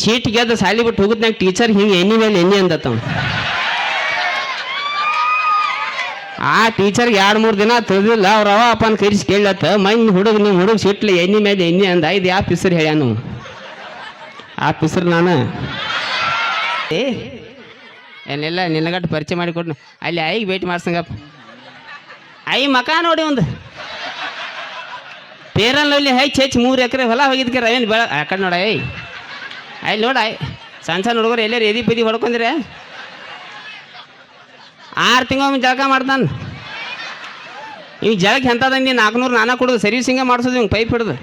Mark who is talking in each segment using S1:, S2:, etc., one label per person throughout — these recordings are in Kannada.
S1: ಸೀಟ್ ಗೆದ್ದು ಸಾಲಿ ಬಿಟ್ಟು ಹೋಗುದ್ನಾಗ ಟೀಚರ್ ಹಿಂಗೆ ಎಣ್ಣಿ ಮೇಲೆ ಎಣ್ಣಿ ಅಂದತ್ತವ. ಆ ಟೀಚರ್ಗೆ ಎರಡು ಮೂರು ದಿನ ತಿಳಿದಿಲ್ಲ, ಅವ್ರ ಅವ ಅಪ್ಪನ ಕರಿಸಿ ಕೇಳತ್ತ, ಮೈನ್ ಹುಡುಗ ಹುಡುಗ ಸಿಟ್ಲಿ ಎಣ್ಣೆ ಮೇಲೆ ಎಣ್ಣೆ ಅಂದ ಇದು ಯಾವ ಪಿಸರ್ ಹೇಳ್ಯಾನು ಆ ಪಿಸರ್ ನಾನು. ಏ ಎಲ್ಲ ನಿನ್ನಗಟ್ಟು ಪರಿಚಯ ಮಾಡಿ ಕೊಡ್ನು ಅಲ್ಲಿ ಐಗೆ ಭೇಟಿ ಮಾಡ್ಸಂಗಪ್ಪ. ಐ ಮಕ ನೋಡಿ ಒಂದು. ಪೇರನಲ್ಲಿ ಹೆಚ್ಚು ಹೆಚ್ಚು ಮೂರು ಎಕರೆ ಹೊಲ ಹೋಗಿದ್ಕೆ ರವೇನು ಬೆಳ ಆ ಕಡೆ ನೋಡ ಐ ಅಲ್ಲಿ ನೋಡ ಸಣ್ಣ ಸಣ್ಣ ಹುಡುಗರು ಎಲ್ಲರೂ ಎದಿ ಪದಿ ಹೊಡ್ಕೊಂಡ್ರೆ? ಆರು ತಿಂಗಳ ಜಳಕ ಮಾಡ್ತಾನೆ. ಇವ್ ಜಳಕ್ಕೆ ನೀನು ನಾಲ್ಕುನೂರು ನಾನಾ ಕೊಡೋದು ಸರ್ವಿಸಿಂಗೇ ಮಾಡಿಸೋದು ಇವ್ನು ಪೈಪ್ ಹಿಡ್ದು.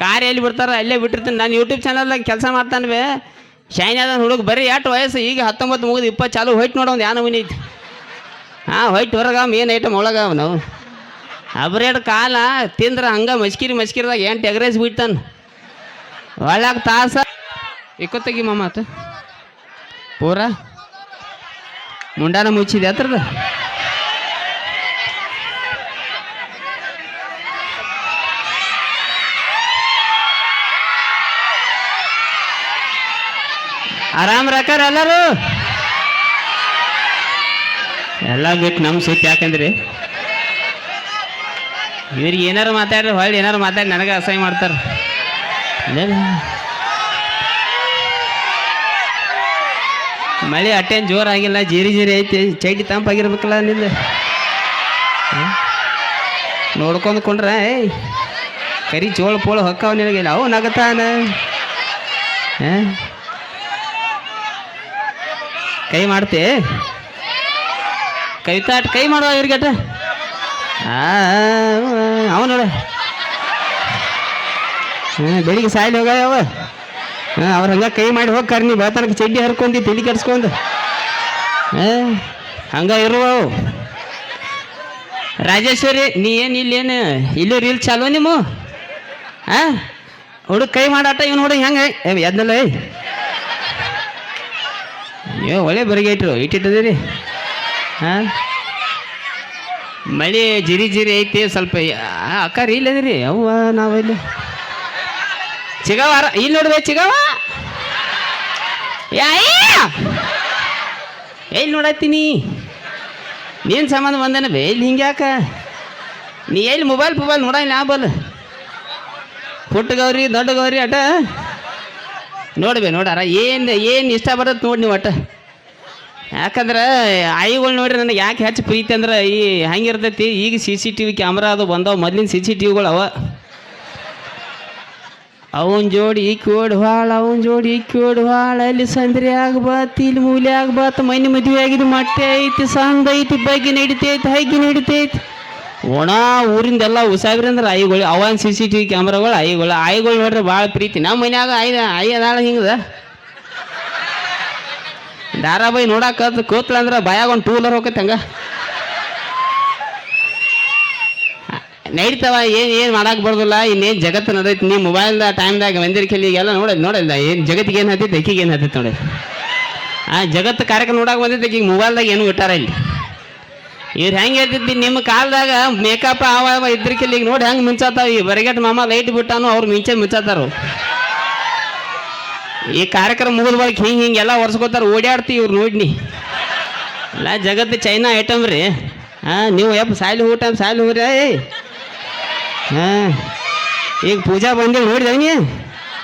S1: ಕಾರ್ ಎಲ್ಲಿ ಬಿಡ್ತಾರೆ ಅಲ್ಲೇ ಬಿಟ್ಟಿರ್ತೀನಿ. ನಾನು ಯೂಟ್ಯೂಬ್ ಚಾನಲ್ದಾಗ ಕೆಲಸ ಮಾಡ್ತಾನೆ ಬೇ. ಶೈನ್ ಅದ ಹುಡುಗ ಬರೀ ಎಷ್ಟು ವಯಸ್ಸು, ಈಗ ಹತ್ತೊಂಬತ್ತು ಮುಗಿದು ಇಪ್ಪತ್ತು ಚಾಲು ಹೊಯ್ಟ್ ನೋಡೋ ಒಂದು ಯಾನ ಐತಿ ಹಾಂ, ಹೊಯ್ಟ್ ಹೊರಗ ಮೇನ್ ಐಟಮ್ ಒಳಗ ನಾವು ಅಬ್ರೇಡ್ ಕಾಲ ತಿಂದ್ರೆ ಹಂಗೆ ಮಸ್ಕಿರಿ ಮಸ್ಕಿರಿದಾಗ ಎಂಟು ಎಗ್ರೇಸ್ ಬಿಡ್ತಾನೆ ಒಳಗ ತಾಸ. ಇಕ್ಕೊತ್ತಗಿ ಮಾಮಾತ ಪೂರ? ಮುಂಡಾನ ಮುಚ್ಚಿದೆ ಹತ್ರದ ಆರಾಮ್ ರಾಕಾರ ಎಲ್ಲರೂ? ಎಲ್ಲ ಬಿಟ್ಟು ನಮ್ಮ ಸುತ್ತ ಯಾಕಂದ್ರಿ? ಇವ್ರಿಗೆ ಏನಾರು ಮಾತಾಡ್ರಿ, ಹೊಳ್ಳಿ ಏನಾರು ಮಾತಾಡಿ, ನನಗೆ ಅಸಹ್ಯ ಮಾಡ್ತಾರೆ. ಮಳೆ ಅಟ್ಟೇನು ಜೋರಾಗಿಲ್ಲ, ಜೀರಿ ಜೀರಿ ಐತಿ ಚೈಟಿ ತಂಪಾಗಿರ್ಬೇಕಲ್ಲ ನಿಂದು. ನೋಡ್ಕೊಂಡು ಕೊಂಡ್ರ, ಏಯ್, ಕರಿ ಚೋಳ ಪೋಳ ಹೊಕ್ಕವ ನಿನಗೆ, ಅವು ನಗತಾನ? ಕೈ ಮಾಡ್ತೆ? ಕೈ ಅಟ್ ಕೈ ಮಾಡುವ ಇವ್ರಿಗಟ ಅವ ನೋಡ. ಬೆಳಿಗ್ಗೆ ಸಾಯ್ಲಿ ಹೋಗ್ಯಾವ ಅವ. ಹಾಂ, ಅವ್ರು ಹಂಗೆ ಕೈ ಮಾಡಿ ಹೋಗ್ಕಾರ ನೀ ಬೆಳತನಕ ಚಡ್ಡಿ ಹರ್ಕೊಂಡಿ ತಿಳಿ ಕೆಡ್ಸ್ಕೊಂಡು. ಹಾಂ, ಹಂಗ ಇರುವವು. ರಾಜೇಶ್ವರಿ, ನೀ ಏನು ಇಲ್ಲೇನು ಇಲ್ಲೂ ರೀಲ್ ಚಾಲು ನಿಮ್ಮ? ಹಾಂ, ಹುಡುಗ ಕೈ ಮಾಡಾಟ, ಇವ್ನು ಹುಡುಗ ಹೆಂಗೆ ಎದ್ನಲ್ಲ, ಏಯ್. ಏ, ಒಳ್ಳೆ ಬರಿಗೈಟ್ರು ಇಟ್ಟಿಟ್ಟದಿರಿ ಹಾಂ. ಮಳೆ ಜಿರಿ ಜಿರಿ ಐತಿ, ಸ್ವಲ್ಪ ಅಕ್ಕ ರೀ ಇಲ್ಲದಿರಿ ಅವ್ವ ನಾವಿಲ್ಲಿ ಚಿಗವ ಇಲ್ಲಿ ನೋಡಿದೆ ಚಿಗವ? ಎಲ್ಲಿ ನೋಡತ್ತೀನಿ ನೀನು ಸಂಬಂಧ ಬಂದನ ಬೇ ಇಲ್ಲಿ ಹಿಂಗ್ಯಾಕ? ನೀ ಎಲ್ಲಿ ಮೊಬೈಲ್ ಮೊಬೈಲ್ ನೋಡ ನಾ ಬಲ್. ಪುಟ್ಟ ಗೌರಿ ದೊಡ್ಡ ಗೌರಿ ಅಟ. ನೋಡ್ಬೇ, ನೋಡಾರ, ಏನು ಏನು ಇಷ್ಟ ಬರುತ್ತೆ ನೋಡಿ ನೀವು ಅಟ. ಯಾಕಂದ್ರೆ, ಐಗಳು ನೋಡ್ರಿ ನನಗೆ ಯಾಕೆ ಹೆಚ್ಚು ಪ್ರೀತಿ ಅಂದ್ರೆ ಈ ಹೆಂಗಿರ್ತೈತಿ, ಈಗ C C T V camera ಅದು ಬಂದವು, ಮೊದ್ಲಿನ ಸಿ ಸಿ ಟಿ ವಿಗಳು ಅವ. ಅವನ್ ಜೋಡಿ ಈಕ್ಕೋಡ್ ಹಾಳ, ಅವನ ಜೋಡಿ ಈಕ್ಕೋಡ್ ಹಾಳ. ಅಲ್ಲಿ ಸಂದ್ರೆ ಆಗ್ಬಾತ್ ಇಲ್ಲಿ ಮೂಲೆ ಆಗ್ಬಾತ್ ಮನೆ ಮದುವೆ ಆಗಿದ್ದು ಮೊಟ್ಟೆ ಐತಿ, ಸಂದ ಐತಿ, ಬಗ್ಗೆ ನಡಿತೈತಿ ಹೈಗಿ ನಡಿತೈತಿ. ಒಣ ಊರಿಂದೆಲ್ಲ ಉಸಾಬ್ರಿ ಅಂದ್ರೆ ಐಗಳು ಅವನ್ ಸಿ ಸಿ ಟಿ ವಿ ಕ್ಯಾಮ್ರಾಗಳು ಐಗಳು ಆಯಿಗಳು ನೋಡ್ರೆ ಭಾಳ ಪ್ರೀತಿ. ನಮ್ಮ ಮನ್ಯಾಗ ಆಯ್ ಆಯ್ ಅದಾಳ ಹಿಂಗದ ಧಾರಾವಾಹಿ ನೋಡಾಕ ಕೂತ್ಲ ಅಂದ್ರೆ ಬಾಯಾಗ ಒಂದು ಟೂಲರ್ ಹೋಗತ್ತೆ ಹಂಗ. ನಡೀತಾವ ಏನು ಏನು ಮಾಡಕ್ಕೆ ಬರ್ದಿಲ್ಲ, ಇನ್ನೇನು ಜಗತ್ತು ನಡೈತಿ ನೀ ಮೊಬೈಲ್ದ ಟೈಮ್ದಾಗ ಮಂದಿರ ಕೆಲಿಗೆಲ್ಲ ನೋಡಲ್ಲ ನೋಡಲ್ಲ, ಏನು ಜಗತ್ತಿಗೆ ಏನು ಹತ್ತೈತೆ ಅಕ್ಕಿಗೆ ಏನು ಹತ್ತೈತೆ ನೋಡಿ. ಆ ಜಗತ್ತು ಕಾರ್ಯಕ್ರಮ ನೋಡಕ್ಕೆ ಬಂದೈತೆ ಈಗ ಮೊಬೈಲ್ದಾಗ ಏನು ಇಟ್ಟಾರ ಇಲ್ಲಿ. ಇವ್ರು ಹೆಂಗೆ ಇರ್ತಿದ್ವಿ ನಿಮ್ಮ ಕಾಲದಾಗ ಮೇಕಪ್ ಅವ ಅವ ಕೆಲಿಗೆ ನೋಡಿ ಹೆಂಗೆ ಮಿಂಚಾತಾವ, ಈ ಬರಿಗಟ್ಟು ಮಾಮ ಲೈಟ್ ಬಿಟ್ಟಾನು ಅವ್ರು ಮಿಂಚೆ ಮಿಂಚಾತಾರು. ಈ ಕಾರ್ಯಕ್ರಮ ಮುಗಿದ ಬಳಿಕ ಹಿಂಗೆ ಹಿಂಗೆಲ್ಲ ಒರೆಸ್ಕೋತಾರೆ ಓಡಾಡ್ತಿ ಇವ್ರು ನೋಡ್ನಿ. ಎಲ್ಲ ಜಗತ್ತು ಚೈನಾ ಐಟಮ್ ರೀ. ಹಾಂ ನೀವು ಯಪ್ಪ ಸಾಯ್ಲಿ ಊಟ, ಸಾಯ್ಲಿ ಹೋಗ್ರಿ ಹಾಂ. ಈಗ ಪೂಜಾ ಬಂದೇಳಿ ನೋಡಿದೆ ನೀ?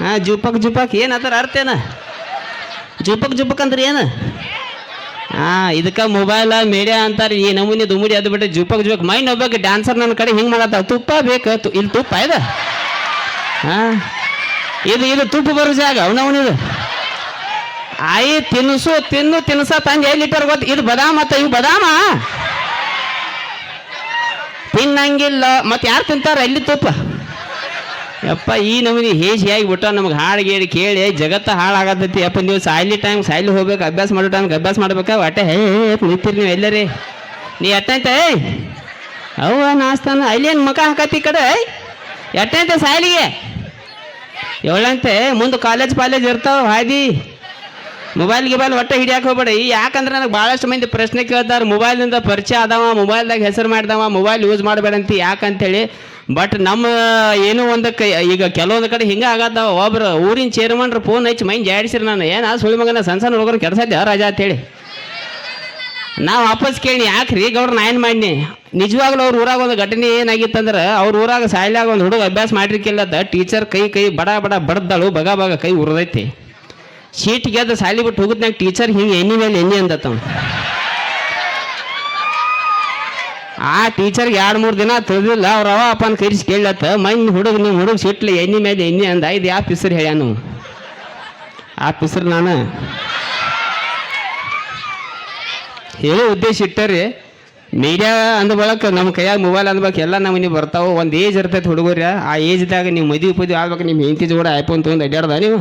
S1: ಹಾಂ, ಜುಪಕ್ ಜುಪಕ್, ಏನು ಅದರ ಅರ್ಥ ಏನ? ಜುಪಕ್ ಜುಪಕ್ ಅಂದ್ರೆ ಏನು? ಹಾಂ, ಇದಕ್ಕೆ ಮೊಬೈಲ ಮೀಡಿಯಾ ಅಂತಾರೆ, ಈ ನಮೂನಿ ದುಮುಡಿ ಅದು ಬಿಟ್ಟು ಜುಪಕ್ ಜುಪಕ್. ಮೈಂಡ್ ಹೋಗ್ಬೇಕು ಡ್ಯಾನ್ಸರ್ ನನ್ನ ಕಡೆ ಹಿಂಗೆ ಮಾಡತ್ತಾವ ತುಪ್ಪ ಬೇಕು ಇಲ್ಲಿ ತುಪ್ಪ ಇದೆ? ಹಾಂ. ಇದು ಇದು ತುಪ್ಪ ಬರೋ ಜಾಗ ಅವನವನಿದು ಆಯಿ ತಿನ್ನಿಸು ತಿನ್ನು, ತಿನ್ಸ ತಂದು ಎಲ್ಲಿ ಇಟ್ಟಾರ ಗೊತ್ತು. ಇದು ಬದಾಮ ಅತ್ತ ಇವು ಬದಾಮ? ತಿನ್ನಂಗಿಲ್ಲ. ಮತ್ತೆ ಯಾರು ತಿಂತಾರ? ಎಲ್ಲಿ ತುಪ್ಪ? ಯಪ್ಪ, ಈ ನಮೂನಿ ಹೇಸಿಯಾಗಿ ಬಿಟ್ಟ ನಮ್ಗೆ ಹಾಡು ಗೀಡು ಕೇಳಿ ಜಗತ್ತ ಹಾಳಾಗತ್ತೈತಿ. ಯಪ್ಪ, ನೀವು ಸಾಯ್ಲಿ ಟೈಮ್ ಸಾಯ್ಲಿ ಹೋಗ್ಬೇಕು. ಅಭ್ಯಾಸ ಮಾಡೋ ಟೈಮ್ಗೆ ಅಭ್ಯಾಸ ಮಾಡ್ಬೇಕಾ? ಒಟ್ಟೆ ಹೇ ನಿಂತಿರಿ ನೀವು ಎಲ್ಲರಿ. ನೀ ಎಟ್ಟೈತೆ? ಅವ ನಾಸ್ತಾನ ಅಲ್ಲೇನು ಮಕ ಹಾಕತ್ತಿ ಕಡೆ? ಎಟ್ಟೈತೆ ಸಾಯ್ಲಿಗೆ? ಎವಳಂತೆ ಮುಂದೆ ಕಾಲೇಜ್ ಪಾಲೇಜ್ ಇರ್ತಾವ ಹಾದಿ. ಮೊಬೈಲ್ ಗಿಬೈಲ್ ಒಟ್ಟೆ ಹಿಡಿಯಕ್ಕೆ ಹೋಗ್ಬೇಡಿ. ಯಾಕಂದ್ರೆ ನನಗೆ ಭಾಳಷ್ಟು ಮಂದಿ ಪ್ರಶ್ನೆ ಕೇಳ್ತಾರೆ ಮೊಬೈಲಿಂದ ಪರಿಚಯ ಅದಾವ ಮೊಬೈಲ್ದಾಗ ಹೆಸರು ಮಾಡಿದವ ಮೊಬೈಲ್ ಯೂಸ್ ಮಾಡಬೇಡ ಅಂತ ಯಾಕಂತೇಳಿ? ಬಟ್ ನಮ್ಮ ಏನೋ ಕೈ, ಈಗ ಕೆಲವೊಂದು ಕಡೆ ಹಿಂಗೆ ಆಗತ್ತಾವ. ಒಬ್ರು ಊರಿನ ಚೇರ್ಮನ್ರು ಫೋನ್ ಹಚ್ಚಿ ಮೈನ್ ಜಾಡಿಸಿರಿ ನಾನು ಆ ಸುಳಿ ಮಗನ, ಸಣ್ಣ ಸಣ್ಣ ಹುಡುಗರು ಕೆಡ್ಸದ್ದೆ ರಾಜ? ಅಂತೇಳಿ. ನಾವು ವಾಪಸ್ ಕೇಳಿ, ಯಾಕ್ರಿ ಗೌಡ್ರ ನಾ ಏನು ಮಾಡಿನಿ? ನಿಜವಾಗ್ಲೂ ಅವ್ರ ಊರಾಗ ಒಂದು ಘಟನೆ ಏನಾಗಿತ್ತಂದ್ರೆ, ಅವ್ರ ಊರಾಗ ಸಾಯ್ಲಾಗ ಒಂದು ಹುಡುಗ ಅಭ್ಯಾಸ ಮಾಡಿರ್ಕಿಲ್ಲದ ಟೀಚರ್ ಕೈ ಕೈ ಬಡ ಬಡ ಬಡ್ದಾಳು ಬಗ ಬಗ ಕೈ ಉರಿದೈತಿ. ಶೀಟ್ ಗೆದ್ದು ಸಾಲಿ ಬಿಟ್ಟು ಹೋಗುದ್ನಾಗ ಟೀಚರ್ ಹಿಂಗೆ ಎಣ್ಣೆ ಮೇಲೆ ಎಣ್ಣೆ ಅಂದತ್ತವ ಆ ಟೀಚರ್ಗೆ ಎರಡು ಮೂರು ದಿನ ತಿಳಿದಿಲ್ಲ, ಅವ್ರ ಅವ ಅಪ್ಪನ ಕರಿಸಿ ಕೇಳತ್ತ, ಮೈನ್ ಹುಡುಗ ನಿಮ್ಮ ಹುಡುಗ ಸಿಟ್ಲಿ ಎಣ್ಣೆ ಮೇಲೆ ಎಣ್ಣೆ ಅಂದ, ಇದು ಯಾವ ಪಿಸರ್ ಹೇಳ್ಯಾನು ಆ ಪಿಸರ್ ನಾನು. ಹೇಳೋ ಉದ್ದೇಶ ಇಟ್ಟರಿ. ಮೀಡಿಯಾ ಅಂದ ಬಳಕ ನಮ್ಮ ಕೈಯಾಗ ಮೊಬೈಲ್ ಅಂದ್ಬೇಕು ಎಲ್ಲ ನೀವು ಬರ್ತಾವೆ, ಒಂದು ಏಜ್ ಇರ್ತೈತೆ ಹುಡುಗರ ಆ ಏಜ್ದಾಗ ನೀವು ಮದುವೆ ಪದುವೆ ಆಗ್ಬೇಕು ನಿಮ್ಮ ಹೆಂಡತಿ ಜೋಡ ಐಫೋನ್ ತೊಗೊಂಡು ಅಡ್ಡಾಡ್ದ ನೀವು?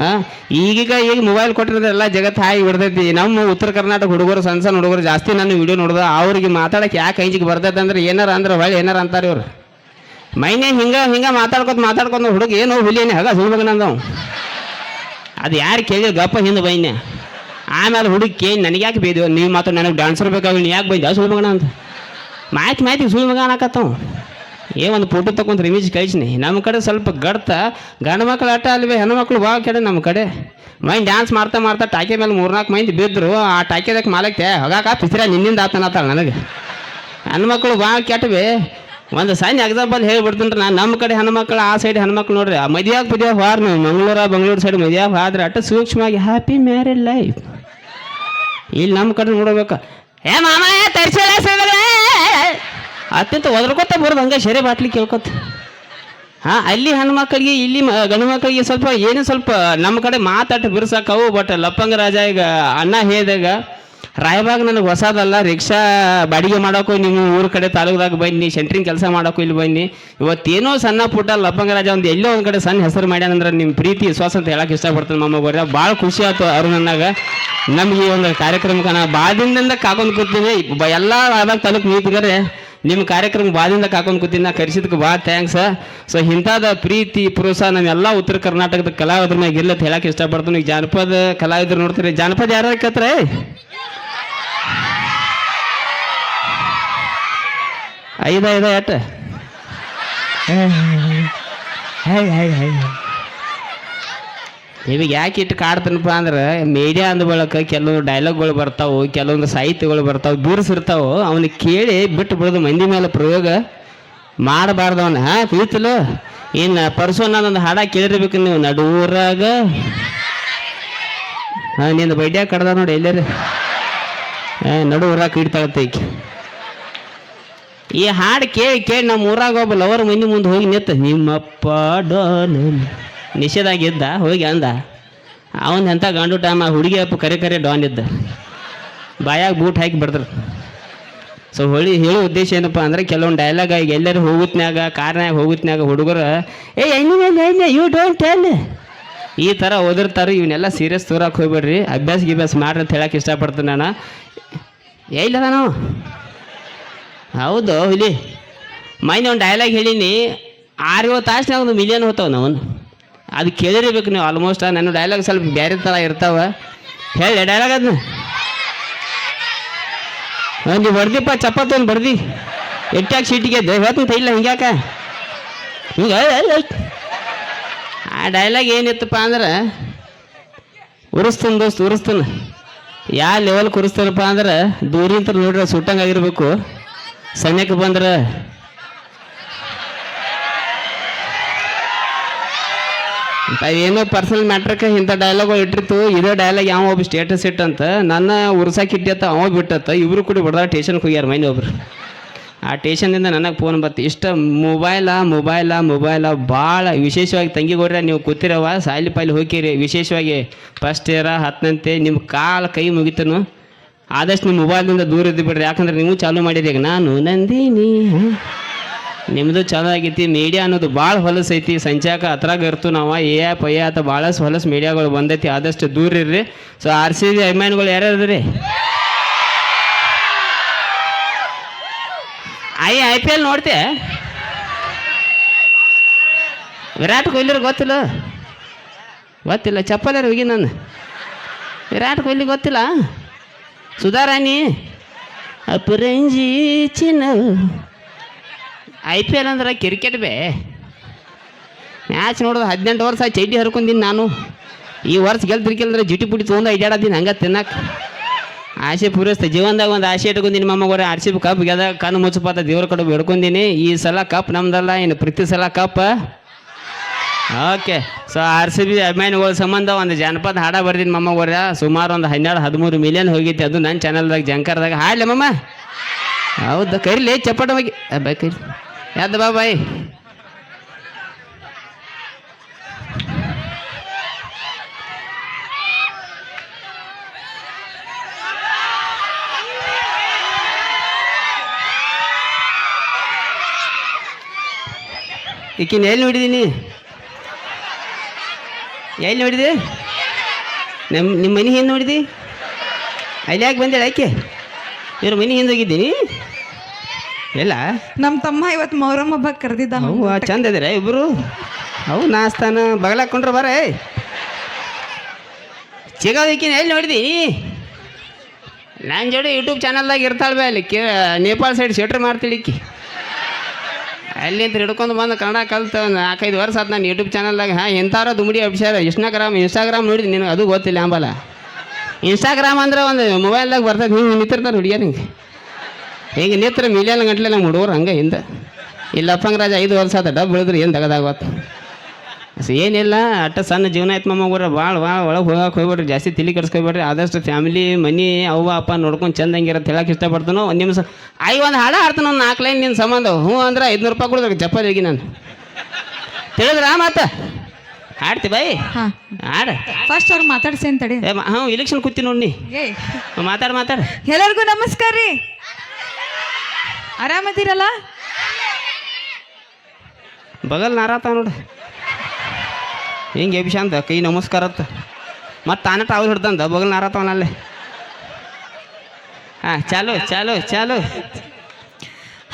S1: ಹಾಂ ಈಗೀಗ ಈಗ ಮೊಬೈಲ್ ಕೊಟ್ಟಿರೋದು ಎಲ್ಲ ಜಗತ್ತು ಹಾಯಿ ಬಿಡ್ತೈತಿ ನಮ್ಮ ಉತ್ತರ ಕರ್ನಾಟಕ ಹುಡುಗರು, ಸಣ್ಣ ಸಣ್ಣ ಹುಡುಗರು ಜಾಸ್ತಿ ನಾನು ವಿಡಿಯೋ ನೋಡ್ದೆ. ಅವ್ರಿಗೆ ಮಾತಾಡಕ್ಕೆ ಯಾಕೆ ಐಜಿಗೆ ಬರ್ತೈತೆ ಅಂದ್ರೆ ಏನಾರ ಅಂದ್ರೆ ಹೊಳ್ಳಿ ಏನಾರ ಅಂತಾರೆ ಇವ್ರು. ಮೈನೆ ಹಿಂಗೆ ಹಿಂಗೆ ಮಾತಾಡ್ಕೊತ ಮಾತಾಡ್ಕೊಂಡು ಹುಡುಗ ಏನು ಹುಲಿಯೇನೆ ಹಾಗ ಸುಳ್ಬೇಕಂದವ್ ಅದು ಯಾರು ಕೇಳಿದ್ರು? ಗಪ್ಪ ಹಿಂದೆ ಬೈನೆ ಆಮೇಲೆ ಹುಡುಗಿ ಕೇಳಿ, ನನಗೆ ಯಾಕೆ ಬೇದ್ವು ನೀವು ಮಾತ್ರ ನನಗೆ ಡಾನ್ಸರ್ ಬೇಕಾಗಿ ನೀ ಯಾಕೆ ಬೈದ? ಸುಳ್ಬೇಕಣ ಅಂತ ಮಾಹಿತಿ ಮಾಹಿತಿ ಮಗ ಅನ್ನಕತ್ತವ. ಏ, ಒಂದು ಫೋಟೋ ತಗೊಂಡ್ರೆ ಇಮೇಜ್ ಕಳಿಸ್ನಿ. ನಮ್ಮ ಕಡೆ ಸ್ವಲ್ಪ ಗಡ್ತ. ಗಂಡು ಮಕ್ಳು ಆಟ ಅಲ್ವೇ ಹೆಣ್ಮಕ್ಳು ಭಾಳ ಕಡೆ ನಮ್ಮ ಕಡೆ. ಮೈ ಡ್ಯಾನ್ಸ್ ಮಾಡ್ತಾ ಮಾಡ್ತಾ ಟಾಕೆ ಮೇಲೆ ಮೂರ್ನಾಲ್ಕು ಮಂದಿ ಬಿದ್ದರು ಆ ಟಾಕೆದಕ್ಕೆ ಮಾಲಕ್ಕೆ ಹೋಗಾಕ ಪಿಸಿರ ನಿನ್ನಿಂದ ಆತನಾತಾಳೆ ನನಗೆ. ಹೆಣ್ಮಕ್ಳು ಭಾಳ ಕೆಟ್ಟವೆ ಒಂದು ಸಣ್ಣ ಎಕ್ಸಾಂಪಲ್ ಹೇಳ್ಬಿಡ್ತೀನಿ ನಾನು. ನಮ್ಮ ಕಡೆ ಹೆಣ್ಮಕ್ಳು ಆ ಸೈಡ್ ಹೆಣ್ಮಕ್ಳು ನೋಡ್ರಿ. ಆ ಮದುವೆಯಾಗ ಮದುವೆ ಹಾರ್ ನೀವು. ಮಂಗಳೂರ, ಬೆಂಗಳೂರು ಸೈಡ್ ಮದುವೆಯಾಗ ಹಾದ್ರೆ ಅಟ್ಟ ಸೂಕ್ಷ್ಮವಾಗಿ ಹ್ಯಾಪಿ ಮ್ಯಾರೇಜ್ ಲೈಫ್ ಇಲ್ಲಿ ನಮ್ಮ ಕಡೆ ನೋಡ್ಬೇಕು. ಏ ಮಾಮ ತರ್ಸಿಲ್ಲ ಅತ್ಯಂತ ಒದರ್ಕೊತ ಬರೋದು ಹಂಗೆ ಶೆರೆ ಬಾಟ್ಲಿ ಕೇಳ್ಕೊತ. ಹಾಂ, ಅಲ್ಲಿ ಹೆಣ್ಮಕ್ಳಿಗೆ, ಇಲ್ಲಿ ಗಂಡು ಮಕ್ಕಳಿಗೆ ಸ್ವಲ್ಪ ಏನೋ ಸ್ವಲ್ಪ ನಮ್ಮ ಕಡೆ ಮಾತಾಟ ಬಿರ್ಸಕ್ಕವು ಬಟ್ ಲಪ್ಪಂಗ ರಾಜ ಈಗ ಅಣ್ಣ ಹೇಳಿದಾಗ, ರಾಯಬಾಗ್ ನನಗೆ ಹೊಸದಲ್ಲ, ರಿಕ್ಷಾ ಬಾಡಿಗೆ ಮಾಡೋಕ್ಕೂ ನಿಮ್ಮ ಊರ ಕಡೆ ತಾಲೂಕ್ದಾಗ ಬನ್ನಿ ಸೆಂಟ್ರಿಂಗ್ ಕೆಲಸ ಮಾಡೋಕ್ಕೂ ಇಲ್ಲಿ ಬನ್ನಿ. ಇವತ್ತೇನೋ ಸಣ್ಣ ಪುಟ್ಟ ಲಪ್ಪಂಗ ರಾಜ ಒಂದು ಎಲ್ಲೋ ಒಂದು ಕಡೆ ಸಣ್ಣ ಹೆಸರು ಮಾಡ್ಯಾನಂದ್ರೆ ನಿಮ್ಮ ಪ್ರೀತಿ, ವಿಶ್ವಾಸ ಅಂತ ಹೇಳಕ್ಕೆ ಇಷ್ಟಪಡ್ತೀನಿ ಮಮ್ಮ ಬರ್ದ ಭಾಳ ಖುಷಿ ಆಯ್ತು ಅವ್ರು ನನಗೆ ನಮ್ಗೆ ಈ ಒಂದು ಕಾರ್ಯಕ್ರಮಕ್ಕೆ ನಾ ದಿನದಿಂದ ಕಾಕೊಂಡು ಕೂತೀನಿ ಬ- ಎಲ್ಲ ರಾಯಬಾಗ್ ತಾಲೂಕು ಮೀಟಿಗರೆ ನಿಮ್ಮ ಕಾರ್ಯಕ್ರಮ ಬಾದಿಂದ ಕಾಕೊಂಡು ಕೂತೀನಿ ನಾ ಕರೆಸಿದಕ್ಕೆ ಭಾಳ ಥ್ಯಾಂಕ್ಸ್ ಸೊ ಇಂಥದ ಪ್ರೀತಿ ಪ್ರೋತ್ಸಾಹ ನಮ್ಮೆಲ್ಲ ಉತ್ತರ ಕರ್ನಾಟಕದ ಕಲಾವಿದ್ರ ಮ್ಯಾಗ ಇರ್ಲತ್ ಹೇಳಕ್ಕೆ ಇಷ್ಟಪಡ್ತೀನಿ. ಈಗ ಜಾನಪದ ಕಲಾವಿದ್ರು ನೋಡ್ತೀರಿ, ಜಾನಪದ ಯಾರು ಕೇಳ್ತಾರೆ? ಐದ ಐದ ಎಟ್ಟ ಇವಾಗ ಯಾಕೆ ಇಟ್ಟು ಕಾಡ್ತನಪ್ಪ ಅಂದ್ರೆ ಮೀಡಿಯಾ ಅಂದ ಬಳಕ ಕೆಲವೊಂದು ಡೈಲಾಗ್ಗಳು ಬರ್ತಾವು, ಕೆಲವೊಂದು ಸಾಹಿತ್ಯಗಳು ಬರ್ತಾವೆ, ಬೀರ್ಸಿರ್ತಾವೆ. ಅವನು ಕೇಳಿ ಬಿಟ್ಟು ಬಿಡೋದು ಮಂದಿ ಮೇಲೆ ಪ್ರಯೋಗ ಮಾಡಬಾರ್ದು ಅವನ. ಹಾ ತಿಳಿತಲ್ಲ ಇನ್ನು ಪರ್ಸು ನಾನೊಂದು ಹಾಡ ಕೇಳಿರ್ಬೇಕು ನೀವು. ನಡುವರಾಗ. ಹಾಂ, ನಿಂದು ಬಡ್ಡ್ಯಾಗ ಕಡ್ದ ನೋಡಿ ಎಲ್ಲರಿ. ನಡುವರಾಗ ನಡು ಊರಾಗ ಈ ಹಾಡು ಕೇಳಿ ಕೇಳಿ ನಮ್ಮ ಊರಾಗ ಒಬ್ಬ ಲವರ್ ಮಂದಿ ಮುಂದೆ ಹೋಗಿ ನಿತ್ತ ನಿಮ್ಮಪ್ಪ ಡಾನ್ ನಿಷೇಧಾಗಿದ್ದ ಹೋಗಿ ಅಂದ. ಅವನು ಎಂಥ ಗಂಡು ಟೈಮ್ ಆ ಹುಡುಗಿ ಅಪ್ಪ ಕರೆ ಕರೆ ಡಾನ್ ಇದ್ದ. ಬಾಯಾಗ ಬೂಟ್ ಹಾಕಿ ಬಿಡ್ದ್ರು. ಸೊ ಹೊಳಿ ಹೇಳೋ ಉದ್ದೇಶ ಏನಪ್ಪ ಅಂದ್ರೆ ಕೆಲವೊಂದು ಡೈಲಾಗ್ ಈಗ ಎಲ್ಲರೂ ಹೋಗುತ್ನ್ಯಾಗ ಕಾರ್ನಾಗ ಹೋಗುತ್ನ್ಯಾಗ ಹುಡುಗರು, ಏ ಯು ಡೋಂಟ್ ಟೆಲ್ ಈ ಥರ ಓದಿರ್ತಾರೆ ಇವನ್ನೆಲ್ಲ ಸೀರಿಯಸ್ ತೋರಕ್ಕೆ ಹೋಗ್ಬೇಡ್ರಿ, ಅಭ್ಯಾಸ ಗಿಭ್ಯಾಸ ಮಾಡ್ರಿ ಅಂತ ಹೇಳಕ್ಕೆ ಇಷ್ಟಪಡ್ತೀನಿ ನಾನು. ಎಲ್ಲಿದ ನಾವು ಹೌದು, ಹುಲಿ. ಮೈನ ಒಂದು ಡೈಲಾಗ್ ಹೇಳೀನಿ ಆರು ಏಳು ಒಂದು ಮಿಲಿಯನ್ ಹೋಗ್ತಾವ ನಾವು ಅದು ಕೇಳಿರ್ಬೇಕು ನೀವು ಆಲ್ಮೋಸ್ಟ್ ನನ್ನ ಡೈಲಾಗ್ ಸ್ವಲ್ಪ ಬೇರೆ ಥರ ಇರ್ತಾವ. ಹೇಳಿ ಡೈಲಾಗ್ ಅದನ್ನ ಒಂದು ಬರ್ದಿಪ್ಪ, ಚಪಾತಿ ಒಂದು ಬರ್ದಿ. ಎಟ್ಟಾಗ ಸೀಟಿಗೆ ಹೇಳ್ತೀನಿ ಇಲ್ಲ, ಹಿಂಗ್ಯಾಕ? ಹಿಂಗೆ ಆ ಡೈಲಾಗ್ ಏನಿತ್ತಪ್ಪ ಅಂದ್ರೆ, ಉರಿಸ್ತಾನೆ ದೋಸ್ತ್, ಉರಿಸ್ತಾನೆ. ಯಾವ ಲೆವೆಲ್ ಕುರಿಸ್ತೀನಪ್ಪ ಅಂದ್ರೆ ದೂರಿಂತ ನೋಡ್ರೆ ಸುಟ್ಟಂಗೆ ಆಗಿರ್ಬೇಕು. ಸನ್ಯಕ್ಕೆ ಬಂದ್ರೆ ಏನೋ ಪರ್ಸನಲ್ ಮ್ಯಾಟ್ರಕ್ಕೆ ಇಂಥ ಡೈಲಾಗ್ ಇಟ್ಟಿರ್ತು ಇದೇ ಡೈಲಾಗ್ ಯಾವ ಒಬ್ಬ ಸ್ಟೇಟಸ್ ಇಟ್ಟಂತ, ನನ್ನ ಉರ್ಸಾಕ್ ಇಟ್ಟತ್ತ ಅವ ಬಿಟ್ಟತ್ತ ಇಬ್ರು ಕೂಡ ಬಿಡ್ದ ಟೇಷನ್ಗೆ ಹೋಗ್ಯಾರ ಮೈನ್ ಒಬ್ರು. ಆ ಟೇಷನ್ದಿಂದ ನನಗೆ ಫೋನ್ ಬತ್ತು, ಇಷ್ಟ ಮೊಬೈಲ ಮೊಬೈಲ ಮೊಬೈಲ ಭಾಳ ವಿಶೇಷವಾಗಿ ತಂಗಿ ತಂಗಿಗೋಡ್ರೆ ನೀವು ಕೂತಿರವ ಸಾಯಿಲಿ ಪಾಯಿಲಿ ಹೋಗಿರಿ ವಿಶೇಷವಾಗಿ ಫಸ್ಟ್ ಇಯರ ಹತ್ತನಂತೆ ನಿಮ್ಮ ಕಾಲು ಕೈ ಮುಗಿತನು. ಆದಷ್ಟು ನಿಮ್ಮ ಮೊಬೈಲ್ನಿಂದ ದೂರ ಇದ್ದು ಬಿಡ್ರಿ, ಯಾಕಂದ್ರೆ ನೀವು ಚಾಲೂ ಮಾಡಿರಿ. ಈಗ ನಾನು ನಂದಿನಿ ನಿಮ್ಮದು ಚಲೋ ಆಗೈತಿ ಮೀಡಿಯಾ ಅನ್ನೋದು ಭಾಳ ಹೊಲಸೈತಿ ಸಂಚಾಕ ಹತ್ರಾಗ ಇರ್ತು ನಾವು ಎ ಆ ಐ ಆತ ಭಾಳಷ್ಟು ಹೊಲಸು ಮೀಡಿಯಾಗಳು ಬಂದೈತಿ. ಆದಷ್ಟು ದೂರ ಇರ್ರಿ. ಸೊ ಆರ್ ಸಿ ಬಿ ಅಭಿಮಾನಿಗಳು ಯಾರ್ಯಾರು ರೀ ಐ ಐ ಪಿ ಎಲ್ ನೋಡ್ತೆ? ವಿರಾಟ್ ಕೊಹ್ಲಿ ಗೊತ್ತಿಲ್ಲ? ಗೊತ್ತಿಲ್ಲ. ಚಪ್ಪಲ್ಲಾರ ಹೋಗಿ ನಾನು? ವಿರಾಟ್ ಕೊಹ್ಲಿ ಗೊತ್ತಿಲ್ಲ? ಸುಧಾರಾಣಿ? ಅಪರಂಜಿ ಚಿನ್ನ ಐ ಪಿ ಎಲ್ ಅಂದ್ರೆ ಕ್ರಿಕೆಟ್ ಬೇ. ಮ್ಯಾಚ್ ನೋಡೋದು ಹದಿನೆಂಟು ವರ್ಷ ಚೈಟಿ ಹರ್ಕೊಂಡಿನಿ ನಾನು. ಈ ವರ್ಷ ಗೆಲ್ತಿರ್ಕಿಲ್ಲಂದ್ರೆ ಜಿಟಿ ಪುಟಿ ತೊಗೊಂಡು ಅಡ್ಡಾಡದ್ದೀನಿ ಹಂಗ ತಿನ್ನಕ್ಕೆ ಆಸೆ ಪೂರೈಸ್ತೆ, ಜೀವನದಾಗ ಒಂದು ಆಸೆ ಇಟ್ಕೊಂಡಿನಿ ಮಮ್ಮಗೋರೆ ಆರ್ ಸಿ ಬಿ ಕಪ್ ಗೆದ ಕಣ್ಣು ಮುಚ್ಚಪಾತ ದೇವ್ರ ಕಡೆ ಬೇಡ್ಕೊಂದಿನಿ ಈ ಸಲ ಕಪ್ ನಮ್ದಲ್ಲ, ಇನ್ನು ಪ್ರತಿ ಸಲ cup okay so R C B ಅಭಿಮಾನಿಗಳ ಸಂಬಂಧ ಒಂದು ಜನಪದ ಹಾಡ ಬರ್ತೀನಿ ಮಮ್ಮಗೋರ ಸುಮಾರು ಒಂದು ಹನ್ನೆರಡು, ಹದಿಮೂರು ಮಿಲಿಯನ್ ಹೋಗಿತ್ತು ಅದು ನನ್ನ ಚಾನಲ್ದಾಗ ಜಂಕರ್ದಾಗ ಹಾಡಲಿ ಮಮ್ಮ ಹೌದಾ, ಕರಿಲಿ ಚಪ್ಪಟವಾಗಿ ಹೋಗಿ. ಯಾವ್ದು ಬಾ ಬಾಯ್ ಈಕಿನ ಎಲ್ಲಿ ನೋಡಿದ್ದೀನಿ ಎಲ್ಲಿ ನೋಡಿದೆ? ನಮ್ಮ ನಿಮ್ಮ ಮನೆ ಹಿಂದೆ ನೋಡಿದಿ? ಅಲ್ಲಿ ಯಾಕೆ ಬಂದೇಳ ಆಯ್ಕೆ ಇವ್ರ ಮನೆ ಹಿಂದೆ ಹೋಗಿದ್ದೀನಿ? ಎಲ್ಲ?
S2: ನಮ್ಮ ತಮ್ಮ ಇವತ್ತು ಮೊಹರಂ ಹಬ್ಬ ಕರೆದಿದ್ದ
S1: ಚಂದ ಇದ್ರೆ ಇಬ್ಬರು ಅವು ನಾಸ್ತಾನ ಬಗಲಾಕೊಂಡ್ರೆ ಬರೇ. ಸಿಗೋದಕ್ಕಿನ ಎಲ್ಲಿ ನೋಡಿದಿ? ನನ್ನ ಜೋಡಿ ಯೂಟ್ಯೂಬ್ ಚಾನಲ್ದಾಗ ಇರ್ತಾಳೆ ಬೇ ಅಲ್ಲಿ ಕೇ ನೇಪಾಳ ಸೈಡ್ ಶೆಟ್ರ್ ಮಾಡ್ತಿಳಿಕ್ಕಿ ಅಲ್ಲಿಂದ ಹಿಡ್ಕೊಂಡು ಬಂದು ಕನ್ನಡ ಕಲ್ತು ನಾಲ್ಕೈದು ವರ್ಷ ಆತು ನಾನು ಯೂಟ್ಯೂಬ್ ಚಾನಲ್ದಾಗ. ಹಾಂ ಎಂಥಾರ ದುಮಡಿ ಅಭಿಷೇಕ ಇನ್ಸ್ಟಾಗ್ರಾಮ್ ಇನ್ಸ್ಟಾಗ್ರಾಮ್ ನೋಡಿದ್ನಿ ನಿನಗೆ ಅದು ಗೊತ್ತಿಲ್ಲ ಅಂಬಲ್ಲ. ಇನ್ಸ್ಟಾಗ್ರಾಮ್ ಅಂದ್ರೆ ಒಂದು ಮೊಬೈಲ್ದಾಗ ಬರ್ತದೆ. ಹಿಂಗೆ ನಿಂತಿರ್ತಾರೆ ಹುಡುಗಿಯರು ಹಿಂಗೆ ನೇತ್ರ ಮಿಲಿಯನ್ ಗಂಟ್ಲೆ ನಮ್ಮ ಹುಡುಗರು ಹಂಗೆ ಹಿಂದೆ. ಇಲ್ಲಪ್ಪಂಗೆ ರಾಜ ಐದು ವರ್ಷ ಆತ ಡಬ್ ಬೆಳೆದ್ರೆ ಏನು ತೆಗದಾಗತ್ತು ಏನಿಲ್ಲ ಅಟ್ಟ ಸಣ್ಣ ಜೀವನ ಆಯ್ತು ಮಮ್ಮಗ್ರ ಭಾಳ ಭಾಳ ಒಳಗೆ ಹೋಗಕ್ಕೆ ಹೋಗ್ಬೇಡ್ರಿ ಜಾಸ್ತಿ ತಿಳಿ ಕೆಡ್ಸ್ಕೊಬೇಡ್ರಿ ಆದಷ್ಟು ಫ್ಯಾಮಿಲಿ ಮನಿ ಅವ್ವ ಅಪ್ಪ ನೋಡ್ಕೊಂಡು ಚಂದ ಹಂಗಿರತ್ತೆ ಹೇಳಕ್ಕೆ ಇಷ್ಟಪಡ್ತಾನೋ ಒಂದು ನಿಮಿಷ. ಐ ಒಂದು ಹಾಡ ಹಾಡ್ತಾನ ಒಂದು ನಾಲ್ಕು ಲೈನ್ ನಿನ್ನ ಸಂಬಂಧ. ಹ್ಞೂ ಅಂದ್ರೆ ಐದುನೂರು ರೂಪಾಯಿ ಕೊಡ್ಬೇಕು ಚಪ್ಪಲ್ ಹೋಗಿ ನಾನು. ತಿಳಿದ್ರ ಮಾತ ಹಾಡ್ತಿ ಬಾಯಿ
S2: ಹಾ.
S1: ಹಾಡ.
S2: ಫಸ್ಟ್ ಅವ್ರು ಮಾತಾಡ್ಸಿ
S1: ಅಂತ ಹಾಂ ಹ್ಞೂ ಇಲೆಕ್ಷನ್ ಕೂತಿ ನೋಡಿ
S2: ಮಾತಾಡ
S1: ಮಾತಾಡ ಮಾತಾಡು.
S2: ಎಲ್ಲರಿಗೂ ನಮಸ್ಕಾರ ರೀ. ಆರಾಮದಿರಲ್ಲ?
S1: ಬಗಲ್ ನಾರಾತ ನೋಡು. ಹಿಂಗೆ ಎಬಿಶಾಂತ ಕೈ ನಮಸ್ಕಾರ ಅತ್ತ ಮತ್ತು ತಾನೇ ಟಾವಲ್ ಹಿಡ್ದಂದ ಬಗಲ್ ನಾರಾತವನಲ್ಲೇ. ಹಾಂ ಚಾಲು ಚಾಲು ಚಾಲು.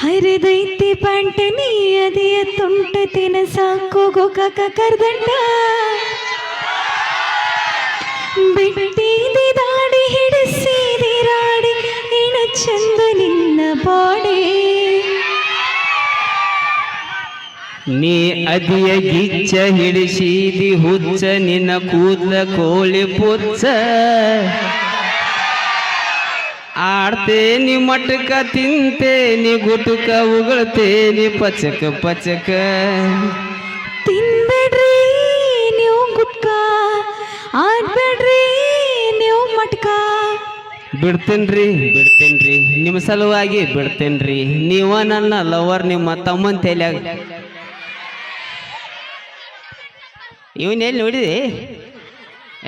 S2: ಹರಿದೈತಿ ಪಂಟನಿ ಅದಿಯ ತುಂಟ ತಿನಸಾಕು ಗೋಕಾಕ ಕರ್ದಂಡ ಬಿಟ್ಟಿದಿ ದಾಡಿ ಹಿಡಿಸಿದಿರಾಡಿ ಇಣ ಚಂದ ನಿನ್ನ ಬಾಡಿ.
S1: ನೀ ಅದಿಯ ಗಿಚ್ಚ ಹಿಡಿಸಿದಿ ಹುಚ್ಚ ನಿನ್ನ ಕೂದಲ ಕೋಳಿ ಪುಚ್ಚ. ಆಡ್ತೇನಿ ಮಟಕ ತಿಂತೇನಿ ಗುಟುಕ ಉಗಳ್ತೇನಿ ಪಚಕ ಪಚಕ.
S2: ತಿನ್ಬೇಡ್ರಿ ನೀವು ಗುಟ್ಕ ಆಡ್ಬೇಡ್ರಿ ನೀವು ಮಟ್ಕ.
S1: ಬಿಡ್ತೇನ್ರಿ ಬಿಡ್ತೇನ್ರಿ. ನಿಮ್ಮ ಸಲುವಾಗಿ ಬಿಡ್ತೇನ್ರಿ. ನೀವ ನನ್ನ ಲವರ್ ನಿಮ್ಮ ತಮ್ಮನ ತೈಲ್ಯಾಗ. ಇವನ್ ಎಲ್ಲಿ ನೋಡಿದಿ?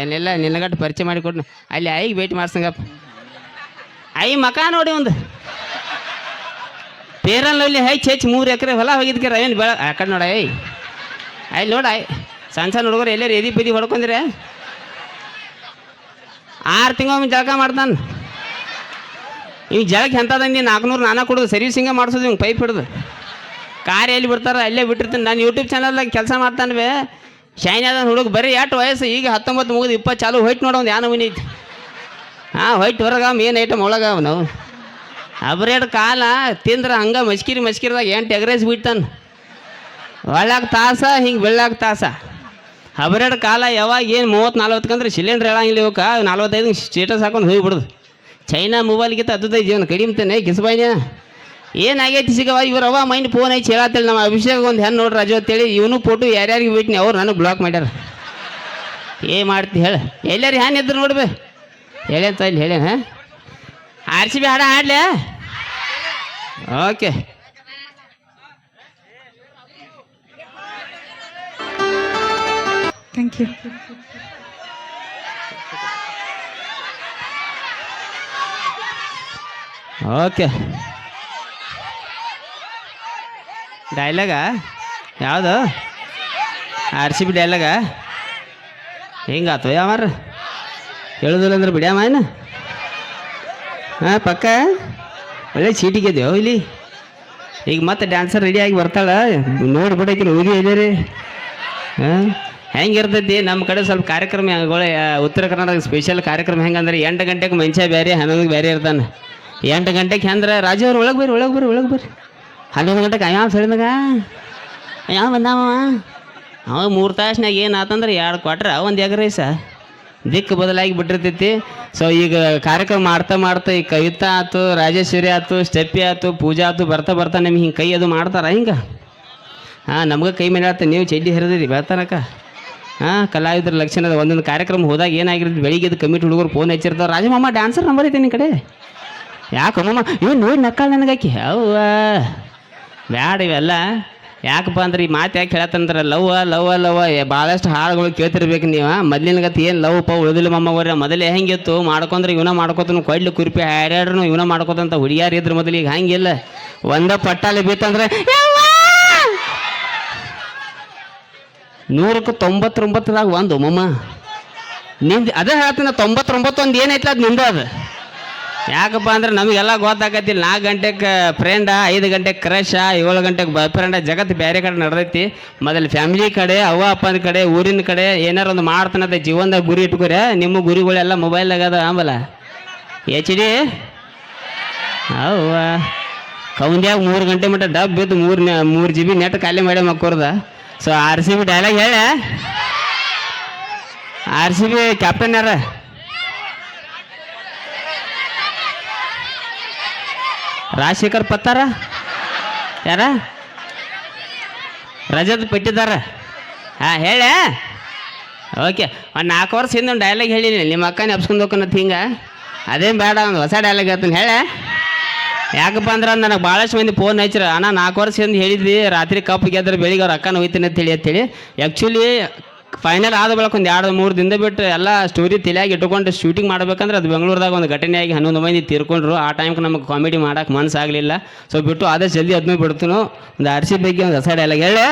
S1: ಏನೆಲ್ಲ ನಿನ್ನಗಟ್ಟು ಪರಿಚಯ ಮಾಡಿಕೊಡ್ನ ಅಲ್ಲಿ ಐಗೆ ಭೇಟಿ ಮಾಡ್ಸಂಗಪ್ಪ. ಐ ಮಕ ನೋಡಿ ಒಂದು. ಪೇರಲ್ಲಲ್ಲಿ ಹೈ ಹೆಚ್ಚು ಮೂರು ಎಕರೆ ಹೊಲ ಹೋಗಿದ್ಕೆ ಏನು ಬೆಳ ಆ ಕಡೆ ನೋಡ ಐ ಅಲ್ಲಿ ನೋಡ ಐ ಸಣ್ಣ ಸಣ್ಣ ಹುಡುಗರು ಎಲ್ಲರೂ ಎದಿ ಪದಿ ಹೊಡ್ಕೊಂಡ್ರೆ? ಆರು ತಿಂಗೊಮ್ಮೆ ಜಳಕ ಮಾಡ್ತಾನೆ. ಇವ್ ಜಳಕ್ಕೆ ಎಂಥದಂದು ನಾಲ್ಕುನೂರು ನಾನಾ ಕೊಡೋದು ಸರ್ವಿಸಿಂಗ ಮಾಡಿಸೋದು, ಇವ್ನು ಪೈಪ್ ಹಿಡ್ದು. ಕಾರ್ ಎಲ್ಲಿ ಬಿಡ್ತಾರೆ ಅಲ್ಲೇ ಬಿಟ್ಟಿರ್ತೀನಿ. ನಾನು ಯೂಟ್ಯೂಬ್ ಚಾನಲ್ದಾಗ ಕೆಲಸ ಮಾಡ್ತಾನೆ ಬೇ ಹುಡುಗ ಬರೀ ಎಷ್ಟು ವಯಸ್ಸು, ಈಗ ಹತ್ತೊಂಬತ್ತು ಮುಗಿದು ಇಪ್ಪತ್ತು ಚಾಲು ಹೊಯ್ಟ್ ನೋಡೋ ಒಂದು ಯಾನ ಮನಿ ಹಾಂ ಹೊಯ್ಟ್ ಹೊರಗೆ ಮೇನ್ ಐಟಮ್ ಒಳಗ ಅವನು ಅಬ್ರೇಡ್ ಕಾಲ ತಿಂದ್ರೆ ಹಂಗೆ ಮಸ್ಕಿರಿ ಮಸ್ಕಿರಿದಾಗ ಏನು ಟೆಗ್ರೇಸ್ ಬಿಡ್ತಾನೆ ಒಳ್ಳಾಗ ತಾಸ, ಹಿಂಗೆ ಬೆಳ್ಳಾಗ ತಾಸ. ಅಬ್ರೇಡ್ ಕಾಲ ಯಾವಾಗ ಏನು ಮೂವತ್ತು ನಲ್ವತ್ತಕ್ಕಂದ್ರೆ ಸಿಲಿಂಡ್ರ್ ಹೇಳಂಗಿಲ್ಲ ಇವಕ್ಕೆ ನಲ್ವತ್ತೈದು ಸ್ಟೇಟಸ್ ಹಾಕೊಂಡು ಹೋಗ್ಬಿಡುದು. ಚೈನಾ ಮೊಬೈಲ್ಗಿಂತ ಅದ್ದದೈದು ಜೀವನ. ಕಡಿಮೆ ಕಿಸಬಾಯ್ನ. ಏನಾಗೈತಿ ಸಿಗವ? ಇವ್ರ ಅವ ಮೈಂಡ್ ಫೋನ್ ಐತಿ ಹೇಳತ್ತೇಳಿ ನಮ್ಮ ಅಭಿಷೇಕ್ ಒಂದು ಹೆಣ್ಣು ನೋಡ್ರಿ ಅಂತ ಅಂತೇಳಿ. ಇವನು ಫೋಟೋ ಯಾರ್ಯಾರಿಗೆ ಬಿಟ್ನಿ ಅವ್ರು ನನಗೆ ಬ್ಲಾಕ್ ಮಾಡ್ಯಾರ. ಏ ಮಾಡ್ತಿ ಹೇಳ. ಎಲ್ಲಾರು ಹ್ಯಾನ್ ಎದ್ರು ನೋಡ್ಬೇ ಹೇಳಂತ ಇಲ್ಲಿ ಹೇಳೇನ ಆರ್ ಸಿ ಬಿ ಹಾಡ ಹಾಡ್ಲೆ? ಓಕೆ.
S2: Thank you
S1: okay. ಡೈಲಾಗ ಯಾವುದು? ಆರ್ ಸಿ ಬಿ ಡೈಲಾಗ ಹಿಂಗಾತು ಯಾವಾರ ಹೇಳುದಿಲ್ಲ ಅಂದ್ರೆ ಬಿಡ್ಯಾಮ ಏನು? ಹಾಂ, ಪಕ್ಕ? ಒಳ್ಳೆ ಚೀಟಿಗೆದೇವು ಇಲ್ಲಿ? ಈಗ ಮತ್ತೆ ಡ್ಯಾನ್ಸರ್ ರೆಡಿಯಾಗಿ ಬರ್ತಾಳ? ನೋಡ್ಬಿಡಕ್ಕೆ ಹೋಗಿ ರೀ ಹಾಂ? ಹೆಂಗಿರ್ತೈತಿ? ನಮ್ಮ ಕಡೆ ಸ್ವಲ್ಪ ಕಾರ್ಯಕ್ರಮಗಳು ಉತ್ತರ ಕರ್ನಾಟಕ ಸ್ಪೆಷಲ್ ಕಾರ್ಯಕ್ರಮ ಹೆಂಗಂದ್ರೆ ಎಂಟು ಗಂಟೆಗೆ ಮನುಷ್ಯ ಬೇರೆ ಹನ್ನೊಂದು ಬೇರೆ ಇರ್ತಾನೆ. ಎಂಟು ಗಂಟೆಗೆ ಅಂದ್ರೆ ರಾಜು ಅವ್ರು, ಒಳಗೆ ಬರ್ರಿ ಒಳಗೆ ಬರ್ರಿ ಒಳಗೆ ಬರ್ರಿ. ಹನ್ನೊಂದು ಗಂಟೆಗೆ ಯಾವ ಸರಿದಾಗ ಯಾವ ಬಂದಾವ ಅವ? ಮೂರು ತಾಸ್ನಾಗ ಏನು ಆತಂದ್ರೆ ಎರಡು ಕ್ವಾಟ್ರ ಒಂದು ಎಗ್ ರೈಸ ದಿಕ್ಕು ಬದಲಾಗಿ ಬಿಟ್ಟಿರ್ತೈತಿ. ಸೊ ಈಗ ಕಾರ್ಯಕ್ರಮ ಮಾಡ್ತಾ ಮಾಡ್ತಾ ಈ ಕವಿತಾ ಆಯ್ತು ರಾಜೇಶ್ವರಿ ಆಯ್ತು ಸ್ಟೆಪ್ಪಿ ಆಯ್ತು ಪೂಜಾ ಆಯ್ತು ಬರ್ತಾ ಬರ್ತಾ ನಿಮ್ಗೆ ಹಿಂಗೆ ಕೈ ಅದು ಮಾಡ್ತಾರ ಹಿಂಗೆ? ಹಾಂ, ನಮ್ಗೆ ಕೈ ಮೇಲೆ ಆಡ್ತಾ ನೀವು ಚಡ್ಡಿ ಹರಿದಿರಿ ಬರ್ತಾನಕ್ಕ ಹಾಂ, ಕಲಾವಿದ್ರ ಲಕ್ಷಣದ ಒಂದೊಂದು ಕಾರ್ಯಕ್ರಮ ಹೋದಾಗ ಏನಾಗಿರ್ತದೆ ಬೆಳಿಗ್ಗೆ ಎದ್ದು ಕಮಿಟಿ ಹುಡುಗರು ಫೋನ್ ಹಚ್ಚಿರ್ತಾವೆ ರಾಜಮಮ್ಮ ಡ್ಯಾನ್ಸರ್ ನಂಬರ್ ಐತೆ ನಿನ್ನ ಕಡೆ? ಯಾಕಮ್ಮಮ್ಮ ಇವ್ ನೋಡಿ ನಕ್ಕಾಳ ನನಗಾಕಿ. ಅವ್ವ ಬ್ಯಾಡ ಇವೆಲ್ಲ. ಯಾಕಪ್ಪ ಅಂದ್ರೆ ಈ ಮಾತು ಯಾಕೆ ಹೇಳತ್ತಂದ್ರೆ ಲವ್ ಲವ್ ಲವ್ ಭಾಳಷ್ಟು ಹಾಡುಗಳು ಕೇಳ್ತಿರ್ಬೇಕು ನೀವು. ಮೊದ್ಲಿನ ಗತಿ ಏನು ಲವ್ ಪ, ಉಳಿದಿಲ್ಲ ಮಮ್ಮ ಅವ್ರ, ಮೊದಲೇ ಹೆಂಗಿತ್ತು? ಮಾಡ್ಕೊಂಡ್ರೆ ಇವನ ಮಾಡ್ಕೊತನು ಕೊಡ್ಲಿ ಕುರ್ಪಿ ಹಾಡ್ಯಾಡ್ರು ಇವನ ಮಾಡ್ಕೋತಂತ ಹುಡುಗಿಯಾರು ಇದ್ರ ಮೊದಲಿಗೆ ಹಂಗಿಲ್ಲ. ಒಂದ ಪಟ್ಟಾಲಿ ಬಿತ್ತಂದ್ರೆ, ಯವ್ವಾ! ನೂರಕ್ಕೆ ತೊಂಬತ್ತೊಂಬತ್ತದಾಗ ಒಂದು ಮಮ್ಮ ನಿಮ್ದು ಅದೇ ಹೇಳ್ತೀನಿ ತೊಂಬತ್ತೊಂಬತ್ತು ಒಂದು ಏನೈತಲ್ಲ ಅದು ನಿಂದ ಅದು? ಯಾಕಪ್ಪ ಅಂದ್ರೆ ನಮಗೆಲ್ಲ ಗೊತ್ತಾಗತ್ತಿಲ್ಲ ನಾಲ್ಕು ಗಂಟೆಗೆ ಫ್ರೆಂಡ ಐದು ಗಂಟೆಗೆ ಕ್ರಶ ಏಳು ಗಂಟೆಗೆ ಬಾಯ್ ಫ್ರೆಂಡ ಜಗತ್ತು ಬೇರೆ ಕಡೆ ನಡೆದೈತಿ. ಮೊದಲು ಫ್ಯಾಮಿಲಿ ಕಡೆ, ಅವ್ವ, ಅಪ್ಪನ ಕಡೆ, ಊರಿನ ಕಡೆ ಏನಾರ ಒಂದು ಮಾಡ್ತಾನಂತ ಜೀವನದಾಗ ಗುರಿ ಇಟ್ಕೊರೆ, ನಿಮ್ಮ ಗುರಿಗಳೆಲ್ಲ ಮೊಬೈಲ್ದಾಗ ಅದ ಆಮಲ ಎಚ್ ಡಿ ಅವ್ವ. ಕೌಂದ್ಯಾಗ ಮೂರು ಗಂಟೆ ಮಟ್ಟ ಡಬ್ ಬಿದ್ದು ಮೂರು ಮೂರು ಜಿ ಬಿ ನೆಟ್ ಖಾಲಿ ಮಾಡಿ ಮಕ್ಕೋರ್ದ. So R C B dialogue ಹೇಳ. ಆರ್ ಸಿ ಬಿ ಕ್ಯಾಪ್ಟನ್ ಯಾರ? ರಾಜಶೇಖರ್ ಪತ್ತಾರ? ಯಾರ? ರಜದ ಪೆಟ್ಟಿದಾರ? ಹಾಂ, ಹೇಳ. ಓಕೆ, ಒಂದು ನಾಲ್ಕು ವರ್ಷ ಹಿಂದೆ ಒಂದು ಡೈಲಾಗ್ ಹೇಳಿನಿ. ನಿಮ್ಮ ಅಕ್ಕ ನೆಪ್ಸ್ಕೊಂಡು ಹೋಗ್ಕೊನತ್ ಹಿಂಗೆ. ಅದೇನು ಬೇಡ, ಒಂದು ಹೊಸ ಡೈಲಾಗ್ ಹೇಳ್ತೀನಿ. ಹೇಳ. ಯಾಕಪ್ಪ ಅಂದ್ರೆ ನನಗೆ ಭಾಳಷ್ಟು ಮಂದಿ ಫೋನ್ ಹಚ್ಚಿರ. ಅಣ್ಣ, ನಾಲ್ಕು ವರ್ಷ ಹಿಂದೆ ಹೇಳಿದ್ವಿ. ರಾತ್ರಿ ಕಪ್ ಗೆದ್ರೆ ಬೆಳಿಗ್ಗೆ ಅವ್ರ ಅಕ್ಕನ ಹೋಗ್ತೀನಿ ಅಂತೇಳಿ ಅಂತೇಳಿ. ಆ್ಯಕ್ಚುಲಿ ಫೈನಲ್ ಆದ ಬೆಳಕು ಒಂದು ಎರಡು ಮೂರು ದಿನ ಬಿಟ್ಟು ಎಲ್ಲ ಸ್ಟೋರಿ ತಲೆಯಾಗಿ ಇಟ್ಕೊಂಡು ಶೂಟಿಂಗ್ ಮಾಡ್ಬೇಕಂದ್ರೆ ಅದು ಬೆಂಗಳೂರದಾಗ ಒಂದು ಘಟನೆಯಾಗಿ ಹನ್ನೊಂದು ಮಂದಿ ತೀರ್ಕೊಂಡ್ರು. ಆ ಟೈಮ್ಗೆ ನಮಗೆ ಕಾಮಿಡಿ ಮಾಡೋಕೆ ಮನಸ್ಸಾಗಲಿಲ್ಲ ಸೊ ಬಿಟ್ಟು ಆದಷ್ಟು ಜಲ್ದಿ ಅದನ್ನೂ ಬಿಡ್ತನು. ಒಂದು ಆರ್ಸಿ ಬಗ್ಗೆ ಒಂದು ಹೊಸ ಡೈಲಾಗ್ ಹೇಳಿ.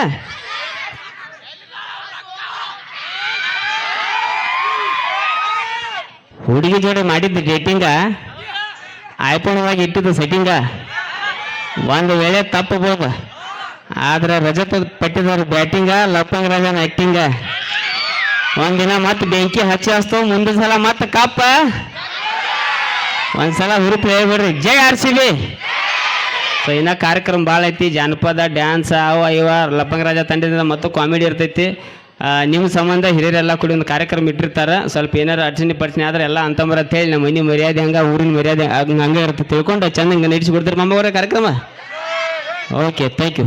S1: ಹುಡುಗಿ ಜೋಡಿ ಮಾಡಿದ್ದು ಡೇಟಿಂಗ ಐಫೋನ್ ಒಳಗೆ ಇಟ್ಟಿದ್ದು ಸೆಟ್ಟಿಂಗ ಒಂದು ವೇಳೆ ತಪ್ಪಬೋದು ಆದ್ರೆ ರಜತ ಪಟ್ಟಿದವ್ರು ಬ್ಯಾಟಿಂಗ ಲಪ್ಪಂಗ ರಾಜನ ಆ್ಯಕ್ಟಿಂಗ ಒಂದಿನ ಮತ್ತೆ ಬೆಂಕಿ ಹಚ್ಚಿ ಹಚ್ತಾವ ಮುಂದಿನ ಸಲ ಮತ್ತೆ ಕಪ್ಪ. ಒಂದ್ಸಲ ಹುರುಪು ಹೇಳ್ಬಿಡ್ರಿ. ಜೈ ಆರ್ ಸಿ ಬಿ. ಸೊ ಇನ್ನ ಕಾರ್ಯಕ್ರಮ ಭಾಳ ಐತಿ. ಜಾನಪದ ಡ್ಯಾನ್ಸ್ ಅವ ಇವ ಲಪ್ಪಂಗರಾಜ ತಂಡದಿಂದ ಮತ್ತು ಕಾಮಿಡಿ ಇರ್ತೈತಿ. ನಿಮ್ಮ ಸಂಬಂಧ ಹಿರಿಯರೆಲ್ಲ ಕೂಡಿ ಒಂದು ಕಾರ್ಯಕ್ರಮ ಇಟ್ಟಿರ್ತಾರೆ. ಸ್ವಲ್ಪ ಏನಾರು ಅಡಚಣೆ ಪರ್ಚನೆ ಆದ್ರೆ ಎಲ್ಲ ಅಂತಂಬರ ಅಂತ ಹೇಳಿ ನಮ್ಮ ಮನೆ ಮರ್ಯಾದೆ ಹಂಗ, ಊರಿನ ಮರ್ಯಾದೆ ಹಂಗ, ಹಂಗೆ ಇರುತ್ತೆ ತಿಳ್ಕೊಂಡು ಚಂದ ನಡೆಸಿ ಕೊಡ್ತಾರೆ ಮಮ್ಮವರ ಕಾರ್ಯಕ್ರಮ. Okay thank you